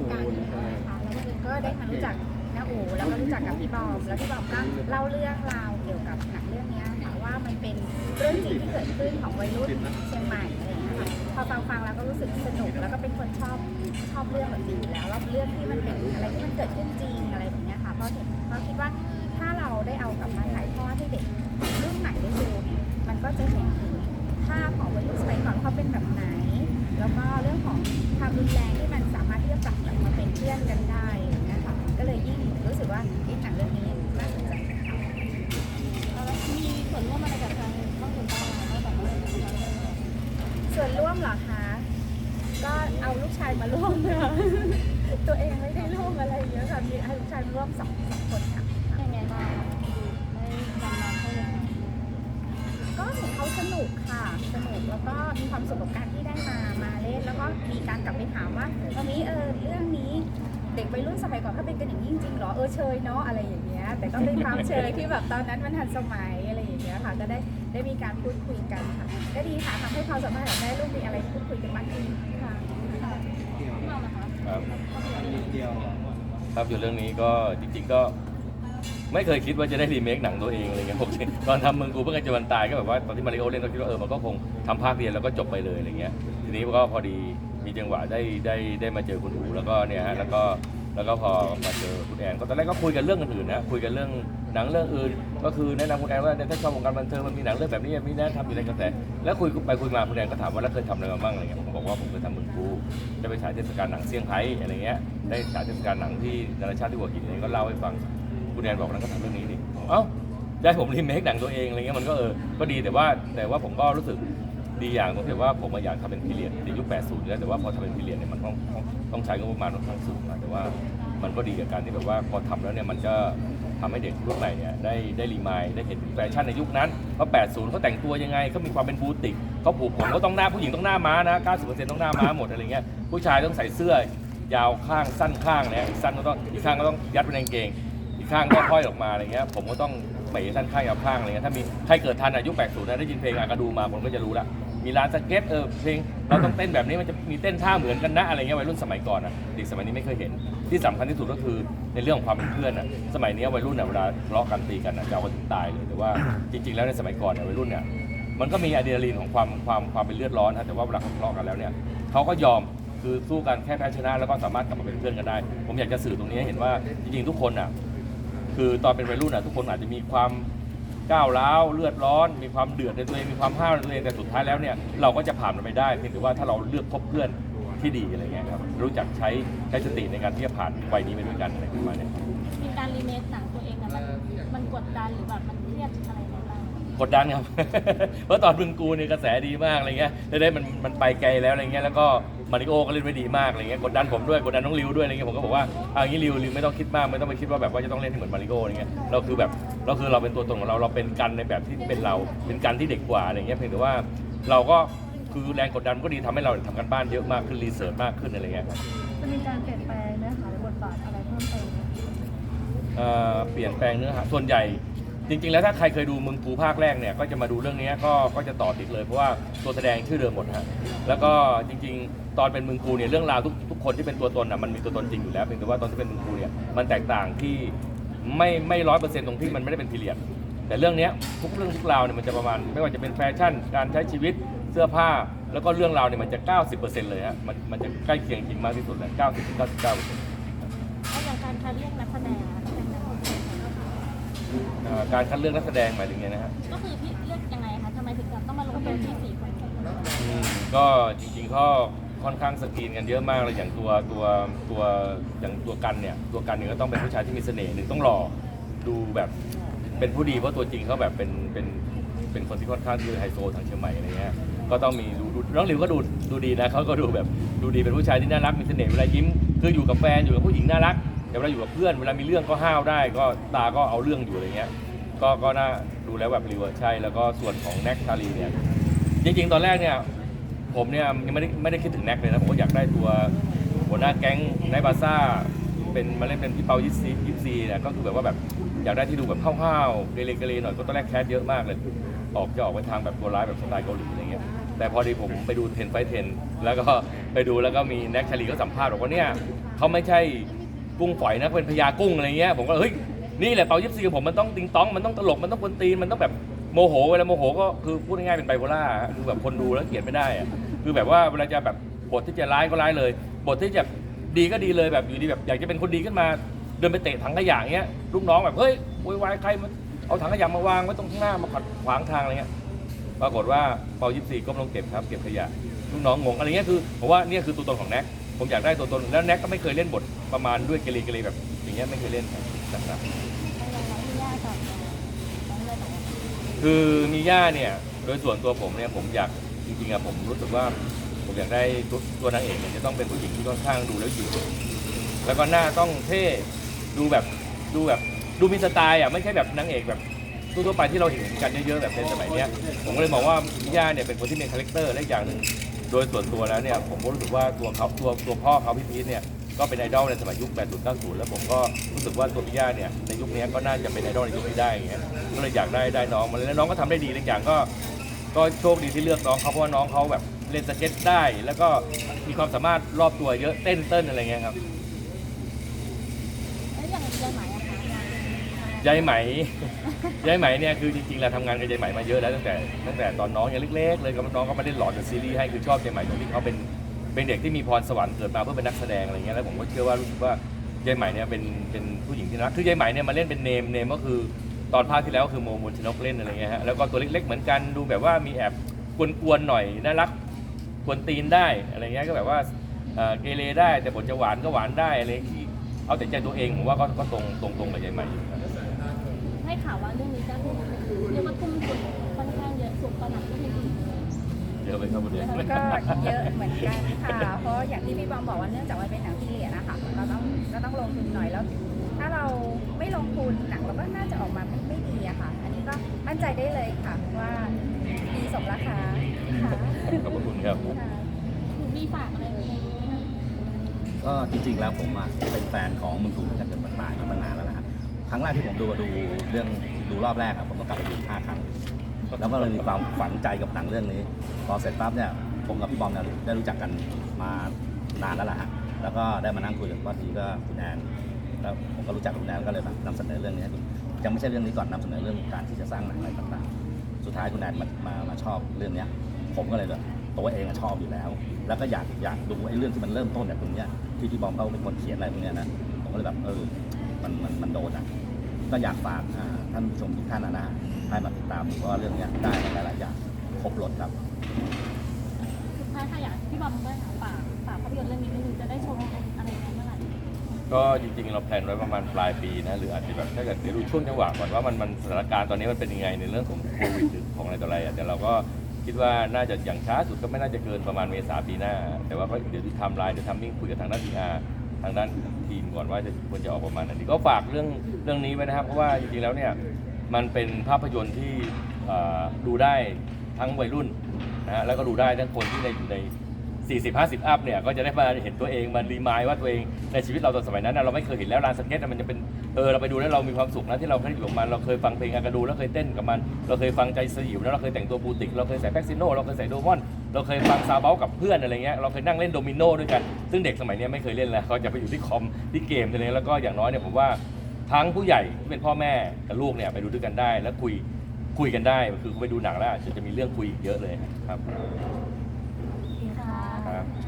วงการนี้นะคะแล้วก็ก็ได้มารู้จักน้าอูแล้วก็รู้จักกับพี่บอมแล้วพี่บอมก็เล่าเรื่องราวเกี่ยวกับหนังเรื่องนี้ค่ะว่ามันเป็นเรื่องจริงที่เกิดขึ้นของวัยรุ่นเชียงใหม่อะไรอย่างเงี้ยค่ะพอฟังฟังๆแล้วก็รู้สึกสนุกแล้วก็เป็นคนชอบชอบเรื่องแบบนี้แล้วแล้วเรื่องที่มันเป็นอะไรที่มันเกิดขึ้นจริงอะไรแบบเนี้ยค่ะเพราะเห็นเพราะคิดว่าถ้าเราได้เอากลับมาถ่ายทอดให้เด็กรุ่นใหม่ได้ดูเนี่ยมันก็จะเห็นถึงภาพของวัยรุ่นสมัยก่อนเขาเป็นแบบไหน แล้วก็เรื่องของความรุนแรงที่ กันได้อย่างเงี้ยค่ะก็เลยยิ่งรู้สึกว่ายิ่งหนังเรื่องนี้น่าสนใจค่ะมีส่วนร่วมอะไรกับทางช่องคุณบ้างนอกจากว่าเป็นการเล่นส่วนร่วมเหรอคะก็เอาลูกชายมาร่วมค่ะตัวเองไม่ได้ร่วมอะไรเยอะค่ะมีให้ลูกชายมาร่วมสองสองคนค่ะยังไงบ้างได้ดำน้ำเข้าวงการก็เห็นเขาสนุกค่ะสนุกแล้วก็มีความสุขกับการที่ได้มามาเล่นแล้วก็มีการกลับไปถามว่าตอนนี้เออเรื่องนี้ เด็กวัยรุ่นสมัยก่อนเขาเป็นกันอย่างนี้จริงๆเหรอเออเชยเนาะอะไรอย่างเงี้ยแต่ก็เป็นความเชยที่แบบตอนนั้นมันทันสมัยอะไรอย่างเงี้ยค่ะก็ได้ได้มีการพูดคุยกันค่ะก็ดีค่ะทำให้ความสัมพันธ์ของแม่ลูกมีอะไรพูดคุยกันมากขึ้นค่ะครับครับอยู่เรื่องนี้ก็จริงๆก็ไม่เคยคิดว่าจะได้รีเมคหนังตัวเองอะไรเงี้ยผมตอนทำมืองกูเพื่อจะวันตายก็แบบว่าตอนที่มาริโอเล่นก็คิดว่าเออมันก็คงทำภาคเดียวแล้วก็จบไปเลยอะไรเงี้ยทีนี้ก็พอดีมีจังหวะได้ได้ได้มาเจอคุณอูแล้วก็เนี่ยฮะแล้วก็แล้วก็พอมาเจอคุณแอนก็ตอนแรกก็คุยกันเรื่องอื่นๆนะคุยกันเรื่องหนังเรื่องอื่น ก็คือแนะนำคุณแอนว่าเนี่ยถ้าชอบวงการบันเทิงมันมีหนังเรื่องแบบนี้มีแนะทำอยู่ในกระแสแล้วคุยไปคุยมาคุณแอนก็ถามว่าแล้วเคยทำอะไรมาบ้างอะไรเงี้ยผมก็บอกว่าผมเคยทำเมืองกูจะไปฉายเทศกาลหนังเซี่ยงไฮ้อะไรเงี้ยได้ฉายเทศกาลหนังที่นานาชาติที่หัวหินอะไรเงี้ยก็เล่าให้ฟังคุณแอนบอกนั้นก็ทำเรื่องนี้ดิเอ้าได้ผมรีเมคหนังตัวเองอะไรเงี้ยมันก็เออก็ดีแต่ว่าแต่ว่าผมก็รู้สึก ดีอย่างตรงที่ว่าผมอยากทำเป็นพีเรียดในยุค 80อยู่แล้วแต่ว่าพอทำเป็นพีเรียดเนี่ยมันต้องต้องใช้งบประมาณค่อนข้างสูงนะแต่ว่ามันก็ดีกับการที่แบบว่าพอทำแล้วเนี่ยมันก็ทำให้เด็กรุ่นใหม่เนี่ยได้ได้รีมายได้เห็นแฟชั่นในยุคนั้นว่า80เขาแต่งตัวยังไงเขามีความเป็นบูติกเขาผูกผมก็ต้องหน้าผู้หญิงต้องหน้าม้านะ90%ต้องหน้าม้าหมดอะไรเงี้ยผู้ชายต้องใส่เสื้อยาวข้างสั้นข้างเนี่ยสั้นก็ต้องอีกข้างก็ต้องยัดไว้ในกางเกง อีกข้างก็ห้อยออกมาอะไรเงี้ยผมก็ต้องเป๋ท่านข้างยาวข้างอะไรเงี้ยถ้ามีใครเกิดทันอายุ80นะได้ยินเพลงอากาดูมาผมก็จะรู้ละ มีร้านสเก็ตเออเพลงเราต้องเต้นแบบนี้มันจะมีเต้นท่าเหมือนกันนะอะไรเงี้ยวัยรุ่นสมัยก่อนอะเด็กสมัยนี้ไม่เคยเห็น ที่สำคัญที่สุดก็คือในเรื่องของความเป็นเพื่อนอะสมัยนี้วัยรุ่นอะเวลาทะเลาะกันตีกันอะจะเอากันถึงตายเลยแต่ว่าจริง ๆ แล้วในสมัยก่อนเนี่ยวัยรุ่นเนี่ยมันก็มีอะดรีนาลีนของความความความเป็นเลือดร้อนนะแต่ว่าเวลาเขาทะเลาะกันแล้วเนี่ยเขาก็ยอมคือสู้กันแค่แพ้ชนะ แล้วก็สามารถกลับมาเป็นเพื่อนกันได้ ผมอยากจะสื่อตรงนี้ให้เห็นว่าจริงๆทุกคนอะคือตอนเป็นวัยรุ่นอะทุกคนอาจจะมีความ ก้าวร้าวเลือดร้อน มีความเดือดในตัวเองมีความห้าวในตัวเองแต่สุดท้ายแล้วเนี่ยเราก็จะผ่านมันไปได้เพียงแต่ว่าถ้าเราเลือกคบเพื่อนที่ดีอะไรเงี้ยครับรู้จักใช้ใช้สติในการที่จะผ่านวัยนี้ไปด้วยกันอะไรประมาณเนี้ยมีการรีเมคหนังตัวเองนะมันมันกดดันหรือแบบมันเครียดอะไรไหมบ้างกดดันครับ เพราะตอนบึงกูเนี่ยกระแสดีมากอะไรเงี้ยได้ได้มันมันไปไกลแล้วอะไรเงี้ยแล้วก็มาริโอก็เล่นไว้ดีมากอะไรเงี้ยกดดันผมด้วยกดดันน้องริวด้วยอะไรเงี้ยผมก็บอกว่าอ่างี้ริวริวไม่ต้องคิดมากไม่ต้องไปคิดว่าแบบว่าจะต้องเล่นให้เหมือนมาริโออะไรเงี้ยเราคือแบบ เราคือเราเป็นตัวตนของเราเราเป็นกันในแบบที่เป็นเรา เป็นกันที่เด็กกว่าอะไรเงี้ยเพียงแต่ว่าเราก็คือแรงกดดันก็ดีทำให้เราทำกันบ้านเยอะมากขึ้นรีเสิร์ชมากขึ้นอะไรเงี้ยครับจะมีการเปลี่ยนแปลงเนื้อหาหรือบทบาทอะไรเพิ่มเติมไหมเอ่อเปลี่ยนแปลงเนื้อหาส่วนใหญ่จริงๆ แล้วถ้าใครเคยดูมึงกูภาคแรกเนี่ยก็จะมาดูเรื่องนี้ก็ก็จะต่อติดเลยเพราะว่าตัวแสดงชื่อเดิมหมดฮะแล้วก็จริง ๆ ตอนเป็นมึงกูเนี่ยเรื่องราวทุกทุกคนที่เป็นตัวตนอะมันมีตัวตนจริงอยู่แล้วเพียงแต่ว่าตอนที่เป็นมึงกูเนี่ยมันแตกต่างที่ ไม่ไม่ร้อยเปอร์เซ็นต์ตรงที่มันไม่ได้เป็นพีเรียดแต่เรื่องเนี้ยทุกเรื่องทุกราวเนี่ยมันจะประมาณ ไม่ว่าจะเป็นแฟชั่นการใช้ชีวิตเสื้อผ้า แล้วก็เรื่องราวเนี่ยมันจะ 90%เลยฮะมันมันจะใกล้เคียงจริงมากที่สุดเลย90-99%แล้วอย่างการคัดเลือกนักแสดงอะนักแสดงเอ่อการคัดเลือกนักแสดงหมายถึงไงนะฮะก็คือพี่เลือกยังไงคะทำไมถึงแบบต้องมาลงเป็นที่สี่คนอืมก็จริงๆก็ ค่อนข้างสกรีนกันเยอะมากเลยอย่างตัวตัวตัวอย่างตัวกันเนี่ยตัวกันเนี่ยก็ต้องเป็นผู้ชายที่มีเสน่ห์หนึ่งต้องหล่อดูแบบเป็นผู้ดีเพราะตัวจริงเขาแบบเป็นเป็นเป็นคนที่ค่อนข้างที่ไฮโซทางเชียงใหม่อะไรเงี้ยก็ต้องมีดูดูน้องหลิวก็ดูดูดีนะเขาก็ดูแบบดูดีเป็นผู้ชายที่น่ารักมีเสน่ห์เวลายิ้มคืออยู่กับแฟนอยู่กับผู้หญิงน่ารักแต่เวลาอยู่กับเพื่อนเวลามีเรื่องก็ห้าวได้ ก็ตาก็เอาเรื่องอยู่อะไรเงี้ยก็ก็น่าดูแล้วแบบริวใช่แล้วก็ส่วนของแน็กชาลีเนี่ยจริงๆตอนแรกเนี่ย ผมเนี่ยยังไม่ได้ไม่ได้คิดถึงแน็กเลยนะผมก็อยากได้ตัวหัวหน้าแก๊งในบาซ่าเป็นมาเล่นเป็นพี่เปายิปซียิปซีเนี่ยก็คือแบบว่าแบบอยากได้ที่ดูแบบห้าวๆเกเรเกเรหน่อยก็ตอนแรกแคสเยอะมากเลย ออกจะออกไปทางแบบตัวร้ายแบบสไตล์เกาหลีอะไรเงี้ยแต่พอดีผมไปดูเทนไฟเทนแล้วก็ไปดูแล้วก็มีแน็กชาลีก็สัมภาษณ์บอกว่าเนี่ยเขาไม่ใช่กุ้งฝอยนะเป็นพญากุ้งอะไรเงี้ยผมก็เฮ้ยนี่แหละเปายิปซีของผมมันต้องติงต้องมันต้องตลกมันต้องกวนตีนมันต้องแบบ มโหเวลาโมโหก็คือพูดง่ายๆเป็นไบโพล่าคือแบบคนดูแล้วเกลียดไม่ได้อะคือแบบว่าเวลาจะแบบบทที่จะร้ายก็ร้ายเลย บทที่จะดีก็ดีเลยแบบอยู่ดีแบบอยากจะเป็นคนดีขึ้นมา เดินไปเตะถังขยะอย่างเงี้ยลูกน้องแบบเฮ้ยโวยวายใครมาเอาถังขยะมาวางไว้ตรงข้างหน้ามาขัดขวางทางอะไรเงี้ยปรากฏว่าเปายิปซีก้มลงเก็บครับเก็บขยะลูกน้องงงอะไรเงี้ยคือผมว่าเนี่ยคือตัวตนของแน็กผมอยากได้ตัวตนแล้วแน็กก็ไม่เคยเล่นบทประมาณด้วยเกเรเกเรแบบ อย่างเงี้ยไม่เคยเล่นนะครับ คือมีย่าเนี่ยโดยส่วนตัวผมเนี่ยผมอยากจริงๆอะผมรู้สึกว่าผมอยากได้ตัวตัวนางเอกเนี่ยจะต้องเป็นผู้หญิงที่ค่อนข้างดูแล้วหญิงแล้วก็หน้าต้องเท่ดูแบบดูแบบดูมีสไตล์อะไม่ใช่แบบนางเอกแบบทั่วๆไปที่เราเห็นกันเยอะๆแบบในสมัยเนี้ยผมก็เลยมองว่ามิย่าเนี่ยเป็นคนที่มีคาแรคเตอร์และอีกอย่างหนึ่งโดยส่วนตัวแล้วเนี่ยผมก็รู้สึกว่าตัวเขาตัวตัวพ่อเขาพี่พีทเนี่ย ก็เป็นไอดอลในสมัยยุค 80 90 แล้วผมก็รู้สึกว่าตัวมิย่าเนี่ยในยุคนี้ก็น่าจะเป็นไอดอลในยุคนี้ได้อย่างเงี้ยก็เลยอยากได้ได้น้องมาเลยแล้วน้องก็ทำได้ดีในอย่างก็ ก็โชคดีที่เลือกน้องเขาเพราะว่าน้องเขาแบบเล่นสเก็ตได้ แล้วก็มีความสามารถรอบตัวเยอะเต้นเต้นอะไรเงี้ยครับแล้วอย่างยายไหมอะคะงานเป็นยังไงยายไหมยายไหมเนี่ยคือจริงๆเราทำงานกับยายไหมมาเยอะแล้วตั้งแต่ตั้งแต่ตอนน้องยังเล็กๆเลยก็น้องก็มาเล่นหลอดกับซีรีส์ให้คือชอบยายไหมตรงที่เขาเป็น เป็นเด็กที่มีพรสวรรค์เกิดมาเพื่อเป็นนักแสดงอะไรเงี้ยแล้วผมก็เชื่อว่ารู้สึกว่ายายไหม่เนี่ยเป็นเป็นผู้หญิงที่น่ารักคือยายไหม่เนี่ยมาเล่นเป็นเนมเนมก็คือตอนภาคที่แล้วคือโมมูลชนกเล่นอะไรเงี้ยฮะแล้วก็ตัวเล็กๆเหมือนกันดูแบบว่ามีแอบกวนๆหน่อยน่ารักกวนตีนได้อะไรเงี้ยก็แบบว่าเอ่อเกเรได้แต่บทจะหวานก็หวานได้อะไรที่เอาแต่ใจตัวเองผมว่าก็ก็ตรงตรงตรงกับยายใหม่อยู่ครับให้ข่าวว่าเรื่องนี้ก็เรียกว่าทุ่มทุนค่อนข้างเยอะสูงกว่าหนังเรื่องอื่น เยอะไปครับคุณเดชก็เยอะเหมือนกันค่ะ เพราะอย่างที่พี่บอมบอกว่าเนื่องจากว่าเป็นหนังพีเรียดนะคะเราต้องก็ต้องลงทุนหน่อยแล้ว ถ้าเราไม่ลงทุนหนังเราก็น่าจะออกมาไม่ไม่ดีอะค่ะ อันนี้ก็มั่นใจได้เลยค่ะว่าดีสมราคาค่ะขอบพระคุณครับ ค่ะหนูมีฝากอะไรในนี้ไหมคะก็จริงๆแล้วผมอะเป็นแฟนของมึงถูกเหมือนกันจนมันตายมานานแล้วนะครับครั้งแรกที่ผมดูดูเรื่องดูรอบแรกอะผมต้องกลับไปดูอีกห้าครั้ง แล้วก็เลยมีความฝังใจกับหนังเรื่องนี้ พอเสร็จปั๊บเนี่ยผมกับพี่บอมเนี่ยได้รู้จักกันมานานแล้วล่ะฮะแล้วก็ได้มานั่งคุยกับว่าทีก็คุณแอนแล้วผมก็รู้จักกับคุณแอนก็เลยแบบนำเสนอเรื่องนี้ให้ดูยังไม่ใช่เรื่องนี้ก่อนนำเสนอเรื่องการที่จะสร้างหนังอะไรต่างๆ สุดท้ายคุณแอนมามามาชอบเรื่องเนี้ยผมก็เลยแบบตัวเองอะชอบอยู่แล้ว แล้วก็อยากอยากดูไอ้เรื่องที่มันเริ่มต้นจากตรงเนี้ยที่พี่บอมเขาเป็นคนเขียนอะไรพวกเนี้ยนะผมก็เลยแบบเออมันมันมันโดนอะ ก็อยากฝากอ่าท่านผู้ชมทุกท่านนะนะให้มาติดตามดูเพราะว่าเรื่องเนี้ยได้หลายๆอย่างครบรถครับสุดท้ายค่ะอยากพี่บอมก็ถามฝากฝากภาพยนตร์เรื่องนี้นิดนึงจะได้ชมอะไรยังไงเมื่อไหร่ก็จริงๆเราแพลนไว้ประมาณปลายปีนะหรืออาจจะแบบถ้าเกิดเดี๋ยวดูช่วงจังหวะก่อนว่ามันมันสถานการณ์ตอนนี้มันเป็นยังไงในเรื่องของโควิดหรือของอะไรต่ออะไรอะแต่เราก็คิดว่าน่าจะอย่างช้าสุดก็ไม่น่าจะเกินประมาณเมษาปีหน้า แต่ว่าก็เดี๋ยวดูไทม์ไลน์เดี๋ยวทำมิ่งคุยกับทางด้านพีอา ทางด้านทีมก่อนว่าจะควรจะออกประมาณไหนก็ฝากเรื่องเรื่องนี้ไว้นะครับ เพราะว่าจริงๆแล้วเนี่ยมันเป็นภาพยนตร์ที่ดูได้ทั้งวัยรุ่นนะฮะแล้วก็ดูได้ทั้งคนที่ในอยู่ใน 40 50 อัพเนี่ยก็จะได้มาเห็นตัวเองมารีมายว่าตัวเองในชีวิตเราตอนสมัยนั้นนะเราไม่เคยเห็นแล้วลานสเก็ตมันจะเป็นเออเราไปดูแล้วเรามีความสุขนะที่เราเคยอยู่กับมันเราเคยฟังเพลงอากาดูแล้วเคยเต้นกับมัน เราเคยฟังใจสยิวแล้วเราเคยแต่งตัวบูติกเราเคยใส่แพ็กซิโนเราเคยใส่โดมอน เราเคยฟังซาเบลกับเพื่อนอะไรเงี้ยเราเคยนั่งเล่นโดมิโนด้วยกัน ซึ่งเด็กสมัยนี้ไม่เคยเล่นแล้วเขาจะไปอยู่ที่คอมที่เกมอะไรเงี้ยแล้วก็อย่างน้อยเนี่ยผมว่าทั้งผู้ใหญ่ที่เป็นพ่อแม่กับลูกเนี่ยไปดูด้วยกันได้ แล้วคุยคุยกันได้คือไปดูหนังแล้วอาจะจะมีเรื่องคุยอีกเยอะเลยครับ